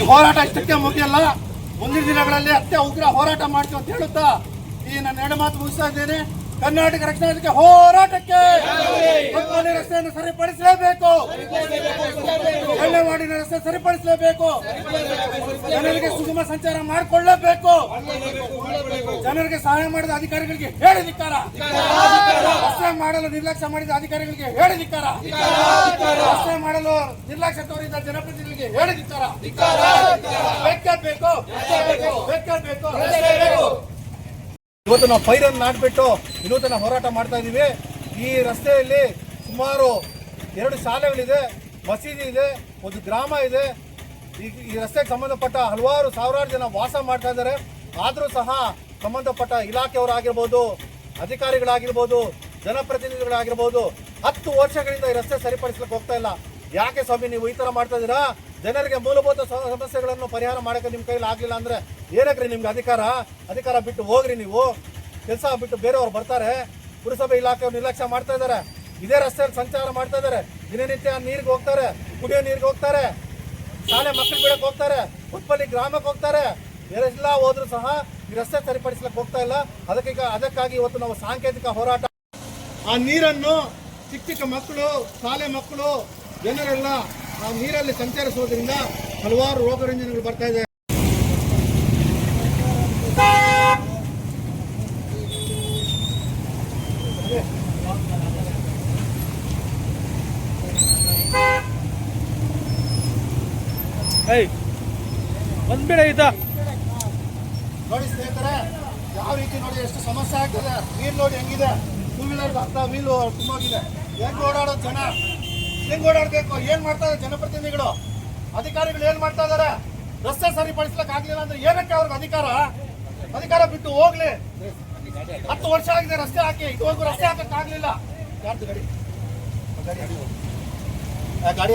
ಈ ಹೋರಾಟ ಇಷ್ಟಕ್ಕೆ ಮುಗಿಯಲ್ಲ. ಮುಂದಿನ ದಿನಗಳಲ್ಲಿ ಅತ್ಯ ಉಗ್ರ ಹೋರಾಟ ಮಾಡ್ತೀವಿ ಅಂತ ಹೇಳುತ್ತಾ ಈ ನನ್ನ ಎರಡು ಮಾತು ಮುಗಿಸ್ತಾ ಇದ್ದೇನೆ. ಕರ್ನಾಟಕ ರಕ್ಷಣಾ ಹೋರಾಟಕ್ಕೆ ರಸ್ತೆಯನ್ನು ಸರಿಪಡಿಸಲೇಬೇಕು. ಮಾಡಿನ ರಸ್ತೆ ಸರಿಪಡಿಸಲೇಬೇಕು. ಜನರಿಗೆ ಸುಗಮ ಸಂಚಾರ ಮಾಡಿಕೊಳ್ಳಬೇಕು. ಜನರಿಗೆ ಸಹಾಯ ಮಾಡಿದ ಅಧಿಕಾರಿಗಳಿಗೆ ರಸ್ತೆ ಮಾಡಲು ನಿರ್ಲಕ್ಷ್ಯ ಮಾಡಿದ ಅಧಿಕಾರಿಗಳಿಗೆ ಹೇಳಿದಿಕ್ಕಾರ ರಸ್ತೆ ಮಾಡಲು ನಿರ್ಲಕ್ಷ್ಯ ತೋರಿದ ಜನಪ್ರತಿನಿಧಿಗಳಿಗೆ ಹೇಳಿದಿಕ್ಕಾರ ಬೇಕೇ. ಬೇಕು. ಇವತ್ತು ನಾವು ಪೈರನ್ನು ನಾಟ್ಬಿಟ್ಟು ವಿನೂತನ ಹೋರಾಟ ಮಾಡ್ತಾ ಇದ್ದೀವಿ. ಈ ರಸ್ತೆಯಲ್ಲಿ ಸುಮಾರು ಎರಡು ಶಾಲೆಗಳಿದೆ ಮಸೀದಿ ಇದೆ ಒಂದು ಗ್ರಾಮ ಇದೆ. ಈ ಈ ರಸ್ತೆಗೆ ಸಂಬಂಧಪಟ್ಟ ಹಲವಾರು ಸಾವಿರಾರು ಜನ ವಾಸ ಮಾಡ್ತಾ ಇದ್ದಾರೆ. ಆದರೂ ಸಹ ಸಂಬಂಧಪಟ್ಟ ಇಲಾಖೆಯವರಾಗಿರ್ಬೋದು ಅಧಿಕಾರಿಗಳಾಗಿರ್ಬೋದು ಜನಪ್ರತಿನಿಧಿಗಳಾಗಿರ್ಬೋದು, ಹತ್ತು ವರ್ಷಗಳಿಂದ ಈ ರಸ್ತೆ ಸರಿಪಡಿಸ್ಲಿಕ್ಕೆ ಹೋಗ್ತಾ ಇಲ್ಲ. ಯಾಕೆ ಸ್ವಾಮಿ, ನೀವು ಈ ತರ ಮಾಡ್ತಾ ಇದ್ದೀರಾ? ಜನರಿಗೆ ಮೂಲಭೂತ ಸಮಸ್ಯೆಗಳನ್ನು ಪರಿಹಾರ ಮಾಡಕ್ಕೆ ನಿಮ್ಮ ಕೈಲಿ ಆಗಲಿಲ್ಲ ಅಂದ್ರೆ ಏನಕ್ರಿ ನಿಮ್ಗೆ ಅಧಿಕಾರ? ಅಧಿಕಾರ ಬಿಟ್ಟು ಹೋಗ್ರಿ ನೀವು. ಕೆಲಸ ಬಿಟ್ಟು ಬೇರೆಯವ್ರು ಬರ್ತಾರೆ. ಪುರಸಭೆ ಇಲಾಖೆಯವ್ರು ನಿರ್ಲಕ್ಷ್ಯ ಮಾಡ್ತಾ ಇದ್ದಾರೆ. ಇದೇ ರಸ್ತೆಯಲ್ಲಿ ಸಂಚಾರ ಮಾಡ್ತಾ ಇದ್ದಾರೆ. ದಿನನಿತ್ಯ ನೀರಿಗೆ ಹೋಗ್ತಾರೆ, ಕುಡಿಯೋ ನೀರಿಗೆ ಹೋಗ್ತಾರೆ. ಶಾಲೆ ಮಕ್ಕಳು ಬಿಡಕ್ಕೆ ಹೋಗ್ತಾರೆ ಉತ್ಪಲ್ಲಿ ಗ್ರಾಮಕ್ಕೆ ಹೋಗ್ತಾರೆ. ಎಲ್ಲ ಹೋದ್ರು ಸಹ ಈ ರಸ್ತೆ ಸರಿಪಡಿಸ್ಲಿಕ್ಕೆ ಹೋಗ್ತಾ ಇಲ್ಲ. ಅದಕ್ಕೀಗ ಅದಕ್ಕಾಗಿ ಇವತ್ತು ನಾವು ಸಾಂಕೇತಿಕ ಹೋರಾಟ ಆ ನೀರನ್ನು ಚಿಕ್ಕ ಚಿಕ್ಕ ಮಕ್ಕಳು ಶಾಲೆ ಮಕ್ಕಳು ಜನರೆಲ್ಲ ಆ ನೀರಲ್ಲಿ ಸಂಚರಿಸುವುದರಿಂದ ಹಲವಾರು ರೋಗ ರುಜಿನಗಳು ಬರ್ತಾ ಇದೆ. ಬಂದ್ಬಿಡ ಈತ. ನೋಡಿ ಸ್ನೇಹಿತರೆ ಯಾವ ರೀತಿ ನೋಡಿ ಎಷ್ಟು ಸಮಸ್ಯೆ ಆಗ್ತದೆ? ನೀರು ನೋಡಿ ಹೆಂಗಿದೆ? ಟೂ ವೀಲರ್ ಅರ್ಧ ವೀಲು ತುಂಬೋಗಿದೆ ಹೆಂಗ್ ಓಡಾಡೋದು ಜನ? ಹೆಂಗ್ ಓಡಾಡ್ಬೇಕು? ಏನ್ ಮಾಡ್ತಾ ಇದ್ದಾರೆ ಜನಪ್ರತಿನಿಧಿಗಳು? ಅಧಿಕಾರಿಗಳು ಏನ್ ಮಾಡ್ತಾ ಇದಾರೆ ರಸ್ತೆ ಸರಿಪಡಿಸ್ಲಿಕ್ಕೆ ಆಗ್ಲಿಲ್ಲ ಅಂದ್ರೆ ಏನಕ್ಕೆ ಅವ್ರಿಗೆ ಅಧಿಕಾರ? ಅಧಿಕಾರ ಬಿಟ್ಟು ಹೋಗ್ಲಿ. ಹತ್ತು ವರ್ಷ ಆಗಿದೆ ರಸ್ತೆ ಹಾಕಿ, ಇದುವರೆಗೂ ರಸ್ತೆ ಹಾಕಕ್ ಆಗ್ಲಿಲ್ಲ. ಯಾರ್ದು ಗಾಡಿ? ಗಾಡಿ?